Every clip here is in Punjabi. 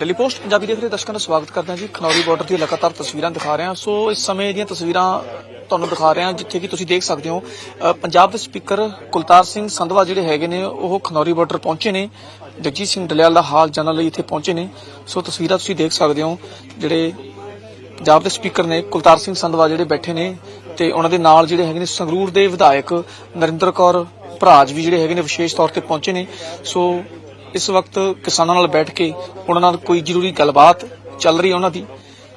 ਦਿੱਲੀ ਪੋਸਟ, ਪੰਜਾਬੀ ਦੇਖ ਰਹੇ ਦਰਸ਼ਕਾਂ ਦਾ ਸਵਾਗਤ ਕਰਦੇ ਹਾਂ ਜੀ। ਖਨੌਰੀ ਬਾਰਡਰ ਦੀਆਂ ਲਗਾਤਾਰ ਤਸਵੀਰਾਂ ਦਿਖਾ ਰਹੇ ਹਾਂ। ਸੋ ਇਸ ਸਮੇਂ ਦੀਆਂ ਤਸਵੀਰਾਂ ਤੁਹਾਨੂੰ ਦਿਖਾ ਰਹੇ ਹਾਂ, ਜਿੱਥੇ ਕਿ ਤੁਸੀਂ ਦੇਖ ਸਕਦੇ ਹੋ ਪੰਜਾਬ ਦੇ ਸਪੀਕਰ ਕੁਲਤਾਰ ਸਿੰਘ ਸੰਧਵਾ ਜਿਹੜੇ ਹੈਗੇ ਨੇ, ਉਹ ਖਨੌਰੀ ਬਾਰਡਰ ਪਹੁੰਚੇ ਨੇ। ਜਗਜੀਤ ਸਿੰਘ ਡਲਿਆਲ ਦਾ ਹਾਲ ਜਾਣਨ ਲਈ ਇੱਥੇ ਪਹੁੰਚੇ ਨੇ। ਸੋ ਤਸਵੀਰਾਂ ਤੁਸੀਂ ਦੇਖ ਸਕਦੇ ਹੋ, ਜਿਹੜੇ ਪੰਜਾਬ ਦੇ ਸਪੀਕਰ ਨੇ ਕੁਲਤਾਰ ਸਿੰਘ ਸੰਧਵਾ ਜਿਹੜੇ ਬੈਠੇ ਨੇ ਤੇ ਉਹਨਾਂ ਦੇ ਨਾਲ ਜਿਹੜੇ ਹੈਗੇ ਨੇ ਸੰਗਰੂਰ ਦੇ ਵਿਧਾਇਕ ਨਰਿੰਦਰ ਕੌਰ ਭਰਾਜ ਵੀ ਜਿਹੜੇ ਹੈਗੇ ਨੇ, ਵਿਸ਼ੇਸ਼ ਤੌਰ ਤੇ ਪਹੁੰਚੇ ਨੇ। ਸੋ ਇਸ ਵਕਤ ਕਿਸਾਨਾਂ ਨਾਲ ਬੈਠ ਕੇ ਉਹਨਾਂ ਨਾਲ ਕੋਈ ਜ਼ਰੂਰੀ ਗੱਲਬਾਤ ਚੱਲ ਰਹੀ ਹੈ ਉਹਨਾਂ ਦੀ।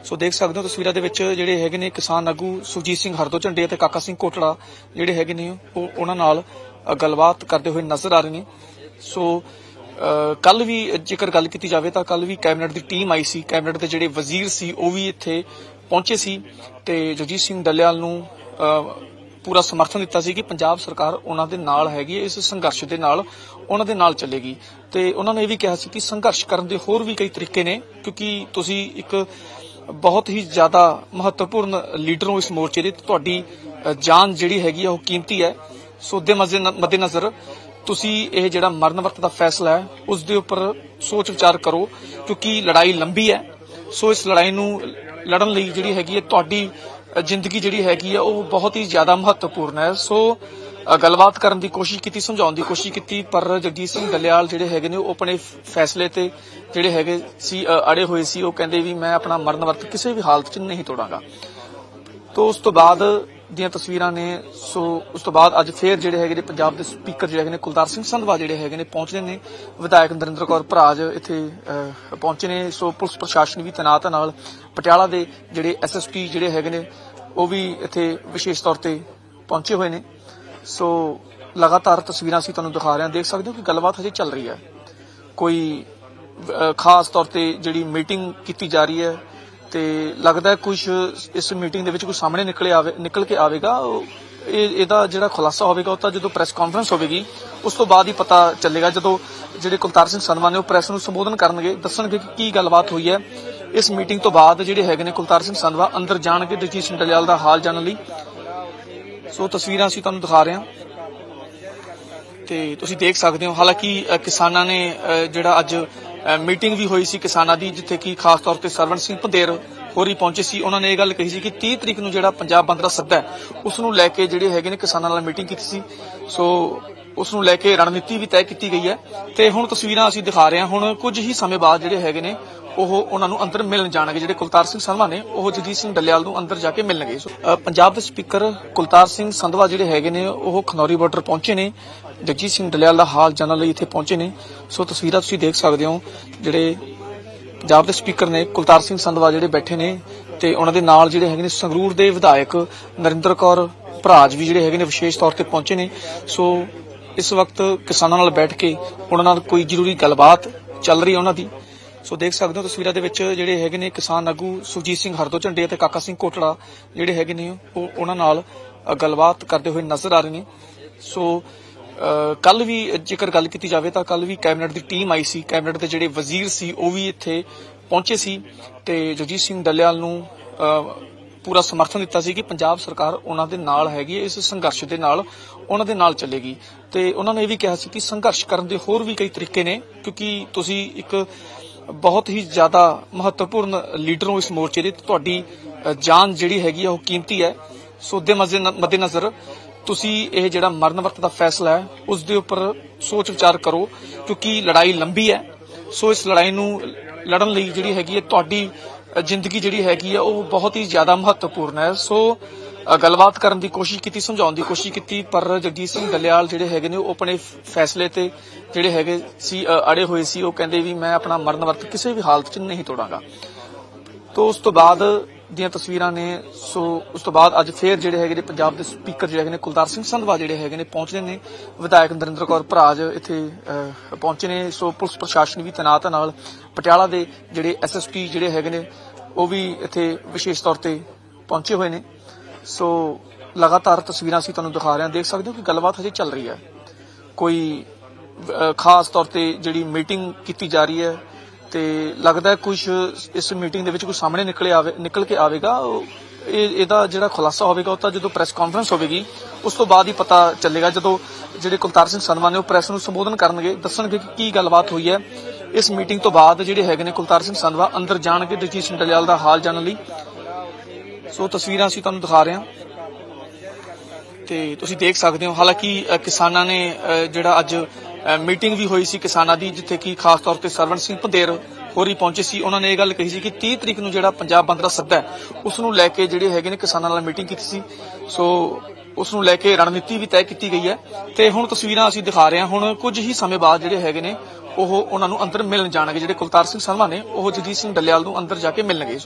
ਸੋ ਦੇਖ ਸਕਦੇ ਹੋ ਤਸਵੀਰਾਂ ਦੇ ਵਿੱਚ ਜਿਹੜੇ ਹੈਗੇ ਨੇ ਕਿਸਾਨ ਆਗੂ ਸੁਰਜੀਤ ਸਿੰਘ ਹਰਦੋ ਝੰਡੇ ਅਤੇ ਕਾਕਾ ਸਿੰਘ ਕੋਟੜਾ ਜਿਹੜੇ ਹੈਗੇ ਨੇ, ਉਹ ਉਹਨਾਂ ਨਾਲ ਗੱਲਬਾਤ ਕਰਦੇ ਹੋਏ ਨਜ਼ਰ ਆ ਰਹੇ ਨੇ। ਸੋ ਕੱਲ ਵੀ ਜੇਕਰ ਗੱਲ ਕੀਤੀ ਜਾਵੇ ਤਾਂ ਕੱਲ ਵੀ ਕੈਬਨਿਟ ਦੀ ਟੀਮ ਆਈ ਸੀ। ਕੈਬਨਿਟ ਦੇ ਜਿਹੜੇ ਵਜ਼ੀਰ ਸੀ, ਉਹ ਵੀ ਇੱਥੇ ਪਹੁੰਚੇ ਸੀ ਤੇ ਜਗਜੀਤ ਸਿੰਘ ਡੱਲੇਵਾਲ ਨੂੰ ਪੂਰਾ ਸਮਰਥਨ ਦਿੱਤਾ ਸੀ ਕਿ ਪੰਜਾਬ ਸਰਕਾਰ ਉਹਨਾਂ ਦੇ ਨਾਲ ਹੈਗੀ ਹੈ, ਇਸ ਸੰਘਰਸ਼ ਦੇ ਨਾਲ ਉਹਨਾਂ ਦੇ ਨਾਲ ਚੱਲੇਗੀ। ਤੇ ਉਹਨਾਂ ਨੇ ਇਹ ਵੀ ਕਿਹਾ ਸੀ ਕਿ ਸੰਘਰਸ਼ ਕਰਨ ਦੇ ਹੋਰ ਵੀ ਕਈ ਤਰੀਕੇ ਨੇ, ਕਿਉਂਕਿ ਤੁਸੀਂ ਇੱਕ ਬਹੁਤ ਹੀ ਜ਼ਿਆਦਾ ਮਹੱਤਵਪੂਰਨ ਲੀਡਰ ਹੋ ਇਸ ਮੋਰਚੇ ਦੇ ਤੁਹਾਡੀ ਜਾਨ ਜਿਹੜੀ ਹੈਗੀ ਆ ਉਹ ਕੀਮਤੀ ਹੈ। ਸੋ ਦੇ ਮੱਦੇਨਜ਼ਰ ਤੁਸੀਂ ਇਹ ਜਿਹੜਾ ਮਰਨ ਵਰਤ ਦਾ ਫੈਸਲਾ ਹੈ, ਉਸ ਦੇ ਉੱਪਰ ਸੋਚ ਵਿਚਾਰ ਕਰੋ, ਕਿਉਂਕਿ ਲੜਾਈ ਲੰਬੀ ਹੈ। ਸੋ ਇਸ ਲੜਾਈ ਨੂੰ ਲੜਨ ਲਈ ਜਿਹੜੀ ਹੈਗੀ ਹੈ, ਤੁਹਾਡੀ ਜ਼ਿੰਦਗੀ ਜਿਹੜੀ ਹੈਗੀ ਆ, ਉਹ ਬਹੁਤ ਹੀ ਜ਼ਿਆਦਾ ਮਹੱਤਵਪੂਰਨ ਹੈ। ਸੋ ਗੱਲਬਾਤ ਕਰਨ ਦੀ ਕੋਸ਼ਿਸ਼ ਕੀਤੀ, ਸਮਝਾਉਣ ਦੀ ਕੋਸ਼ਿਸ਼ ਕੀਤੀ, ਪਰ ਜਗਜੀਤ ਸਿੰਘ ਦਲਿਆਲ ਜਿਹੜੇ ਹੈਗੇ ਨੇ, ਉਹ ਆਪਣੇ ਫੈਸਲੇ ਤੇ ਜਿਹੜੇ ਹੈਗੇ ਸੀ ਅੜੇ ਹੋਏ ਸੀ, ਉਹ ਕਹਿੰਦੇ ਵੀ ਮੈਂ ਆਪਣਾ ਮਰਨ ਵਰਤ ਕਿਸੇ ਵੀ ਹਾਲਤ 'ਚ ਨਹੀਂ ਤੋੜਾਂਗਾ। ਤੋਂ, ਉਸ ਤੋਂ ਬਾਅਦ ਦੀਆਂ ਤਸਵੀਰਾਂ ਨੇ। ਸੋ ਉਸ ਤੋਂ ਬਾਅਦ ਅੱਜ ਫੇਰ ਜਿਹੜੇ ਹੈਗੇ ਨੇ ਪੰਜਾਬ ਦੇ ਸਪੀਕਰ ਜਿਹੜੇ ਹੈਗੇ ਨੇ ਕੁਲਤਾਰ ਸਿੰਘ ਸੰਧਵਾ ਜਿਹੜੇ ਹੈਗੇ ਨੇ ਪਹੁੰਚਦੇ ਨੇ। ਵਿਧਾਇਕ ਨਰਿੰਦਰ ਕੌਰ ਭਰਾਜ ਇੱਥੇ ਪਹੁੰਚੇ ਨੇ। ਸੋ ਪੁਲਿਸ ਪ੍ਰਸ਼ਾਸਨ ਵੀ ਤੈਨਾਤ ਨਾਲ ਪਟਿਆਲਾ ਦੇ ਜਿਹੜੇ ਐਸਐਸਪੀ ਜਿਹੜੇ ਹੈਗੇ ਨੇ, ਉਹ ਵੀ ਇੱਥੇ ਵਿਸ਼ੇਸ਼ ਤੌਰ ਤੇ ਪਹੁੰਚੇ ਹੋਏ ਨੇ। ਸੋ ਲਗਾਤਾਰ ਤਸਵੀਰਾਂ ਅਸੀਂ ਤੁਹਾਨੂੰ ਦਿਖਾ ਰਹੇ ਹਾਂ। ਦੇਖ ਸਕਦੇ ਹੋ ਕਿ ਗੱਲਬਾਤ ਹਜੇ ਚੱਲ ਰਹੀ ਹੈ। ਕੋਈ ਖਾਸ ਤੌਰ ਤੇ ਜਿਹੜੀ ਮੀਟਿੰਗ ਕੀਤੀ ਜਾ ਰਹੀ ਹੈ ਤੇ ਲੱਗਦਾ ਕੁਝ ਇਸ ਮੀਟਿੰਗ ਦੇ ਵਿੱਚ ਕੁਝ ਸਾਹਮਣੇ ਨਿਕਲੇ ਆਵੇ, ਨਿਕਲ ਕੇ ਆਵੇਗਾ। ਇਹ, ਇਹਦਾ ਜਿਹੜਾ ਖੁਲਾਸਾ ਹੋਵੇਗਾ, ਉਹ ਤਾਂ ਜਦੋਂ ਪ੍ਰੈਸ ਕਾਨਫਰੰਸ ਹੋਵੇਗੀ, ਉਸ ਤੋਂ ਬਾਅਦ ਹੀ ਪਤਾ ਚੱਲੇਗਾ। ਜਦੋਂ ਜਿਹੜੇ ਕੁਲਤਾਰ ਸਿੰਘ ਸੰਧਵਾ ਨੇ ਉਹ ਪ੍ਰੈਸ ਨੂੰ ਸੰਬੋਧਨ ਕਰਨਗੇ, ਦੱਸਣਗੇ ਕਿ ਕੀ ਗੱਲਬਾਤ ਹੋਈ ਹੈ। ਇਸ ਮੀਟਿੰਗ ਤੋਂ ਬਾਅਦ ਜਿਹੜੇ ਹੈਗੇ ਨੇ ਕੁਲਤਾਰ ਸਿੰਘ ਸੰਧਵਾ, ਅੰਦਰ ਜਾਣਗੇ ਜਗਜੀਤ ਸਿੰਘ ਡਲਿਆਲ ਦਾ ਹਾਲ ਜਾਣਨ ਲਈ। ਸੋ ਤਸਵੀਰਾਂ ਅਸੀਂ ਤੁਹਾਨੂੰ ਦਿਖਾ ਰਹੇ ਹਾਂ। ਤੇ ਤੁਸੀਂ ਦੇਖ ਸਕਦੇ ਹੋ, ਹਾਲਾਂਕਿ ਕਿਸਾਨਾਂ ਨੇ ਜਿਹੜਾ ਅੱਜ ਮੀਟਿੰਗ ਵੀ ਹੋਈ ਸੀ ਕਿਸਾਨਾਂ ਦੀ, ਜਿੱਥੇ ਕਿ ਖਾਸ ਤੌਰ ਤੇ ਸਰਵਣ ਸਿੰਘ ਪੰਦੇਰ ਹੋਰੀ ਪਹੁੰਚੇ ਸੀ। ਉਹਨਾਂ ਨੇ ਇਹ ਗੱਲ ਕਹੀ ਸੀ ਕਿ 30 ਤਰੀਕ ਨੂੰ ਜਿਹੜਾ ਪੰਜਾਬ ਬੰਦ ਦਾ ਸੱਦਾ ਉਸ ਨੂੰ ਲੈ ਕੇ ਜਿਹੜੇ ਹੈਗੇ ਨੇ ਕਿਸਾਨਾਂ ਨਾਲ ਮੀਟਿੰਗ ਕੀਤੀ ਸੀ। ਸੋ ਉਸ ਨੂੰ ਲੈ ਕੇ ਰਣਨੀਤੀ ਵੀ ਤੈਅ ਕੀਤੀ ਗਈ ਹੈ। ਤੇ ਹੁਣ ਤਸਵੀਰਾਂ ਅਸੀਂ ਦਿਖਾ ਰਹੇ ਹਾਂ। ਹੁਣ ਕੁਝ ਹੀ ਸਮੇਂ ਬਾਅਦ ਜਿਹੜੇ ਹੈਗੇ ਨੇ, ਉਹ ਉਹਨਾਂ ਨੂੰ ਅੰਦਰ ਮਿਲਣ ਜਾਣਗੇ। ਜਿਹੜੇ ਕੁਲਤਾਰ ਸਿੰਘ ਸੰਧਵਾ ਨੇ, ਉਹ ਜਗਜੀਤ ਸਿੰਘ ਡੱਲੇਵਾਲ ਨੂੰ ਅੰਦਰ ਜਾ ਕੇ ਮਿਲਣਗੇ। ਪੰਜਾਬ ਦੇ ਸਪੀਕਰ ਕੁਲਤਾਰ ਸਿੰਘ ਸੰਧਵਾ ਜਿਹੜੇ ਹੈਗੇ ਨੇ, ਉਹ ਖਨੌਰੀ ਬਾਰਡਰ ਪਹੁੰਚੇ ਨੇ। ਜਗਜੀਤ ਸਿੰਘ ਡੱਲੇਵਾਲ ਦਾ ਹਾਲ ਜਾਣਨ ਲਈ ਇੱਥੇ ਪਹੁੰਚੇ ਨੇ। ਸੋ ਤਸਵੀਰਾਂ ਤੁਸੀਂ ਦੇਖ ਸਕਦੇ ਹੋ, ਜਿਹੜੇ ਪੰਜਾਬ ਦੇ ਸਪੀਕਰ ਨੇ ਕੁਲਤਾਰ ਸਿੰਘ ਸੰਧਵਾ ਜਿਹੜੇ ਬੈਠੇ ਨੇ ਤੇ ਉਹਨਾਂ ਦੇ ਨਾਲ ਜਿਹੜੇ ਹੈਗੇ ਨੇ ਸੰਗਰੂਰ ਦੇ ਵਿਧਾਇਕ ਨਰਿੰਦਰ ਕੌਰ ਭਰਾਜ ਵੀ ਜਿਹੜੇ ਹੈਗੇ ਨੇ ਵਿਸ਼ੇਸ਼ ਤੌਰ ਤੇ ਪਹੁੰਚੇ ਨੇ। ਸੋ ਇਸ ਵਕਤ ਕਿਸਾਨਾਂ ਨਾਲ ਬੈਠ ਕੇ ਉਹਨਾਂ ਨਾਲ ਕੋਈ ਜ਼ਰੂਰੀ ਗੱਲਬਾਤ ਚੱਲ ਰਹੀ ਹੈ ਉਹਨਾਂ ਦੀ। ਸੋ ਦੇਖ ਸਕਦੇ ਹੋ ਤਸਵੀਰਾਂ ਦੇ ਵਿੱਚ ਜਿਹੜੇ ਹੈਗੇ ਨੇ ਕਿਸਾਨ ਆਗੂ ਸੁਰਜੀਤ ਸਿੰਘ ਹਰਦੋ ਝੰਡੇ ਅਤੇ ਕਾਕਾ ਸਿੰਘ ਕੋਟੜਾ ਜਿਹੜੇ ਹੈਗੇ ਨੇ ਉਹ ਉਹਨਾਂ ਨਾਲ ਗੱਲਬਾਤ ਕਰਦੇ ਹੋਏ ਨਜ਼ਰ ਆ ਰਹੇ ਨੇ। ਸੋ ਕੱਲ ਵੀ ਜੇਕਰ ਗੱਲ ਕੀਤੀ ਜਾਵੇ ਤਾਂ ਕੱਲ ਵੀ ਕੈਬਨਿਟ ਦੀ ਟੀਮ ਆਈ ਸੀ। ਕੈਬਨਿਟ ਦੇ ਜਿਹੜੇ ਵਜ਼ੀਰ ਸੀ, ਉਹ ਵੀ ਇੱਥੇ ਪਹੁੰਚੇ ਸੀ ਤੇ ਜਗਜੀਤ ਸਿੰਘ ਡੱਲੇਵਾਲ ਨੂੰ ਪੂਰਾ ਸਮਰਥਨ ਦਿੱਤਾ ਸੀ ਕਿ ਪੰਜਾਬ ਸਰਕਾਰ ਉਹਨਾਂ ਦੇ ਨਾਲ ਹੈਗੀ ਇਸ ਸੰਘਰਸ਼ ਦੇ ਨਾਲ ਉਹਨਾਂ ਦੇ ਨਾਲ ਚੱਲੇਗੀ। ਤੇ ਉਹਨਾਂ ਨੇ ਇਹ ਵੀ ਕਿਹਾ ਸੀ ਕਿ ਸੰਘਰਸ਼ ਕਰਨ ਦੇ ਹੋਰ ਵੀ ਕਈ ਤਰੀਕੇ ਨੇ, ਕਿਉਂਕਿ ਤੁਸੀਂ ਇੱਕ ਬਹੁਤ ਹੀ ਜ਼ਿਆਦਾ ਮਹੱਤਵਪੂਰਨ ਲੀਡਰ ਹੋ ਇਸ ਮੋਰਚੇ ਦੇ, ਤੁਹਾਡੀ ਜਾਨ ਜਿਹੜੀ ਹੈਗੀ ਆ, ਉਹ ਕੀਮਤੀ ਹੈ। ਸੋ ਦੇ ਮੱਦੇਨਜ਼ਰ ਤੁਸੀਂ ਇਹ ਜਿਹੜਾ ਮਰਨ ਵਰਤ ਦਾ ਫੈਸਲਾ ਹੈ, ਉਸ ਦੇ ਉੱਪਰ ਸੋਚ ਵਿਚਾਰ ਕਰੋ, ਕਿਉਂਕਿ ਲੜਾਈ ਲੰਬੀ ਹੈ। ਸੋ ਇਸ ਲੜਾਈ ਨੂੰ ਲੜਨ ਲਈ ਜਿਹੜੀ ਹੈਗੀ ਹੈ, ਤੁਹਾਡੀ ਜ਼ਿੰਦਗੀ ਜਿਹੜੀ ਹੈਗੀ ਹੈ, ਉਹ ਬਹੁਤ ਹੀ ਜ਼ਿਆਦਾ ਮਹੱਤਵਪੂਰਨ ਹੈ। ਸੋ ਗੱਲਬਾਤ ਕਰਨ ਦੀ ਕੋਸ਼ਿਸ਼ ਕੀਤੀ, ਸਮਝਾਉਣ ਦੀ ਕੋਸ਼ਿਸ਼ ਕੀਤੀ, ਪਰ ਜਗਜੀਤ ਸਿੰਘ ਦਲਿਆਲ ਜਿਹੜੇ ਹੈਗੇ ਨੇ, ਉਹ ਆਪਣੇ ਫੈਸਲੇ ਤੇ ਜਿਹੜੇ ਹੈਗੇ ਸੀ ਅੜੇ ਹੋਏ ਸੀ, ਉਹ ਕਹਿੰਦੇ ਵੀ ਮੈਂ ਆਪਣਾ ਮਰਨ ਵਰਤ ਕਿਸੇ ਵੀ ਹਾਲਤ 'ਚ ਨਹੀਂ ਤੋੜਾਂਗਾ। ਤੋਂ, ਉਸ ਤੋਂ ਬਾਅਦ ਦੀਆਂ ਤਸਵੀਰਾਂ ਨੇ। ਸੋ ਉਸ ਤੋਂ ਬਾਅਦ ਅੱਜ ਫੇਰ ਜਿਹੜੇ ਹੈਗੇ ਨੇ ਪੰਜਾਬ ਦੇ ਸਪੀਕਰ ਜਿਹੜੇ ਹੈਗੇ ਨੇ ਕੁਲਤਾਰ ਸਿੰਘ ਸੰਧਵਾ ਜਿਹੜੇ ਹੈਗੇ ਨੇ ਪਹੁੰਚਦੇ ਨੇ। ਵਿਧਾਇਕ ਨਰਿੰਦਰ ਕੌਰ ਭਰਾਜ ਇੱਥੇ ਪਹੁੰਚੇ ਨੇ। ਸੋ ਪੁਲਿਸ ਪ੍ਰਸ਼ਾਸਨ ਵੀ ਤੈਨਾਤ ਨਾਲ ਪਟਿਆਲਾ ਦੇ ਜਿਹੜੇ ਐਸਐਸਪੀ ਜਿਹੜੇ ਹੈਗੇ ਨੇ, ਉਹ ਵੀ ਇੱਥੇ ਵਿਸ਼ੇਸ਼ ਤੌਰ ਤੇ ਪਹੁੰਚੇ ਹੋਏ ਨੇ। ਸੋ ਲਗਾਤਾਰ ਤਸਵੀਰਾਂ ਅਸੀਂ ਤੁਹਾਨੂੰ ਦਿਖਾ ਰਹੇ ਹਾਂ। ਦੇਖ ਸਕਦੇ ਹੋ ਕਿ ਗੱਲਬਾਤ ਹਜੇ ਚੱਲ ਰਹੀ ਹੈ। ਕੋਈ ਖਾਸ ਤੌਰ ਤੇ ਜਿਹੜੀ ਮੀਟਿੰਗ ਕੀਤੀ ਜਾ ਰਹੀ ਹੈ ਤੇ ਲੱਗਦਾ ਕੁਝ ਇਸ ਮੀਟਿੰਗ ਦੇ ਵਿੱਚ ਕੁਝ ਸਾਹਮਣੇ ਨਿਕਲੇ ਆਵੇ, ਨਿਕਲ ਕੇ ਆਵੇਗਾ। ਇਹ, ਇਹਦਾ ਜਿਹੜਾ ਖੁਲਾਸਾ ਹੋਵੇਗਾ, ਉਹ ਤਾਂ ਜਦੋਂ ਪ੍ਰੈਸ ਕਾਨਫਰੰਸ ਹੋਵੇਗੀ, ਉਸ ਤੋਂ ਬਾਅਦ ਹੀ ਪਤਾ ਚੱਲੇਗਾ। ਜਦੋਂ ਜਿਹੜੇ ਕੁਲਤਾਰ ਸਿੰਘ ਸੰਧਵਾ ਨੇ ਉਹ ਪ੍ਰੈਸ ਨੂੰ ਸੰਬੋਧਨ ਕਰਨਗੇ, ਦੱਸਣਗੇ ਕਿ ਕੀ ਗੱਲਬਾਤ ਹੋਈ ਹੈ। ਇਸ ਮੀਟਿੰਗ ਤੋਂ ਬਾਅਦ ਜਿਹੜੇ ਹੈਗੇ ਨੇ ਕੁਲਤਾਰ ਸਿੰਘ ਸੰਧਵਾ, ਅੰਦਰ ਜਾਣਗੇ ਜਗਜੀਤ ਸਿੰਘ ਡੱਲੇਵਾਲ ਦਾ ਹਾਲ ਜਾਣਨ ਲਈ। ਸੋ ਤਸਵੀਰਾਂ ਅਸੀਂ ਤੁਹਾਨੂੰ ਦਿਖਾ ਰਹੇ ਹਾਂ। ਤੇ ਤੁਸੀਂ ਦੇਖ ਸਕਦੇ ਹੋ, ਹਾਲਾਂਕਿ ਕਿਸਾਨਾਂ ਨੇ ਜਿਹੜਾ ਅੱਜ ਮੀਟਿੰਗ ਵੀ ਹੋਈ ਸੀ ਕਿਸਾਨਾਂ ਦੀ, ਜਿੱਥੇ ਕਿ ਖਾਸ ਤੌਰ ਤੇ ਸਰਵਣ ਸਿੰਘ ਪੰਧੇਰ ਹੋਰੀ ਪਹੁੰਚੇ ਸੀ। ਉਹਨਾਂ ਨੇ ਇਹ ਗੱਲ ਕਹੀ ਸੀ ਕਿ 30 ਤਰੀਕ ਨੂੰ ਜਿਹੜਾ ਪੰਜਾਬ ਬੰਦ ਦਾ ਸੱਦਾ ਹੈ, ਉਸ ਨੂੰ ਲੈ ਕੇ ਜਿਹੜੇ ਹੈਗੇ ਨੇ ਕਿਸਾਨਾਂ ਨਾਲ ਮੀਟਿੰਗ ਕੀਤੀ ਸੀ। ਸੋ ਉਸ ਨੂੰ ਲੈ ਕੇ ਰਣਨੀਤੀ ਵੀ ਤੈਅ ਕੀਤੀ ਗਈ ਹੈ। ਤੇ ਹੁਣ ਤਸਵੀਰਾਂ ਅਸੀਂ ਦਿਖਾ ਰਹੇ ਹਾਂ। ਹੁਣ ਕੁਝ ਹੀ ਸਮੇਂ ਬਾਅਦ ਜਿਹੜੇ ਹੈਗੇ ਨੇ, ਉਹ ਉਹਨਾਂ ਨੂੰ ਅੰਦਰ ਮਿਲਣ ਜਾਣਗੇ। ਜਿਹੜੇ ਕੁਲਤਾਰ ਸਿੰਘ ਸੰਧਵਾ ਨੇ, ਉਹ ਜਗਜੀਤ ਸਿੰਘ ਡੱਲੇਵਾਲ ਨੂੰ ਅੰਦਰ ਜਾ ਕੇ ਮਿਲਣਗੇ।